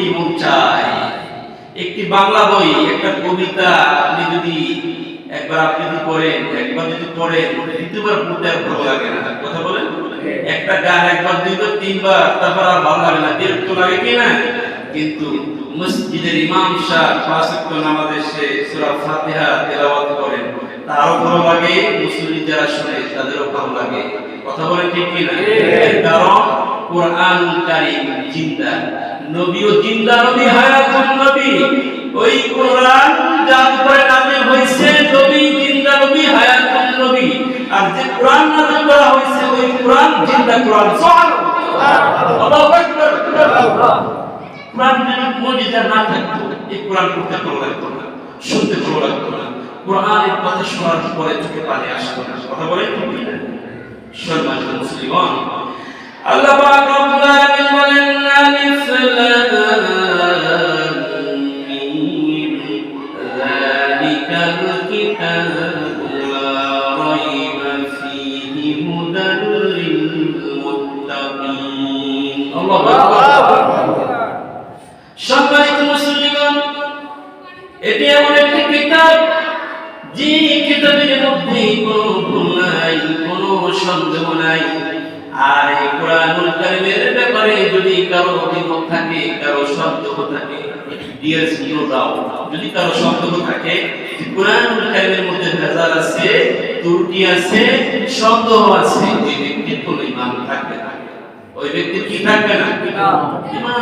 পড়তেই মন চায় একটি বাংলা বই একটা কবিতা আপনি যদি একবার আবৃত্তি করেন একবার যদি পড়েন দ্বিতীয়বার পড়তে আর ভালো লাগে না। কথা বলেন একটা গান একবার দুইবার তিনবার তারপর আর ভালো লাগে না। বিরক্ত লাগে কি না? কিন্তু মসজিদের ইমাম সাহ পাঁচ ওয়াক্ত নামাজে সে সূরা ফাতিহা তেলাওয়াত করেন। তারও ভালো লাগে মুসলিম যারা শুনে তাদেরও ভালো লাগে। কথা বলেন ঠিক কি না কারণ কোরআন কারীম জিন্দা। নবীও জিন্দা নবী, হায়াতুন নবী। ওই কোরআন যার উপরে নাজিল হয়েছে নবী, জিন্দা নবী, হায়াতুন নবী। আর যে কোরআন নাজিল করা হয়েছে, ওই কোরআন জিন্দা কোরআন। সুবহানাল্লাহ কোরআন যদি মুজিজা না থাকতো, এই কোরআন পড়তে ভালো লাগতো না, শুনতে ভালো লাগতো না। কোরআনের কথা শোনার পরে চোখে পানি আসতো না। কথা বলে সম্মানিত মুসলিমান আল্লাহ পাক রব্বুল বলেন মুত্তাকিন আল্লাহু আকবার সম্মানিত মুসলিমগণ এটি এমন একটি কিতাব যে কিতাবের মধ্যে কোনো নাই কোনো সন্দেহ নাই আর এই ব্যাপারে যদি কারও অভিমত থাকে কারও সন্দেহ থাকে জিরো দাও যদি কারও সন্দেহ থাকে কোরআনুল কারিমের মধ্যে ভেজাল আছে ত্রুটি আছে সন্দেহ আছে ওই ব্যক্তির কোনো ইমান থাকবে না। ওই ব্যক্তির কি থাকবে না? ইমান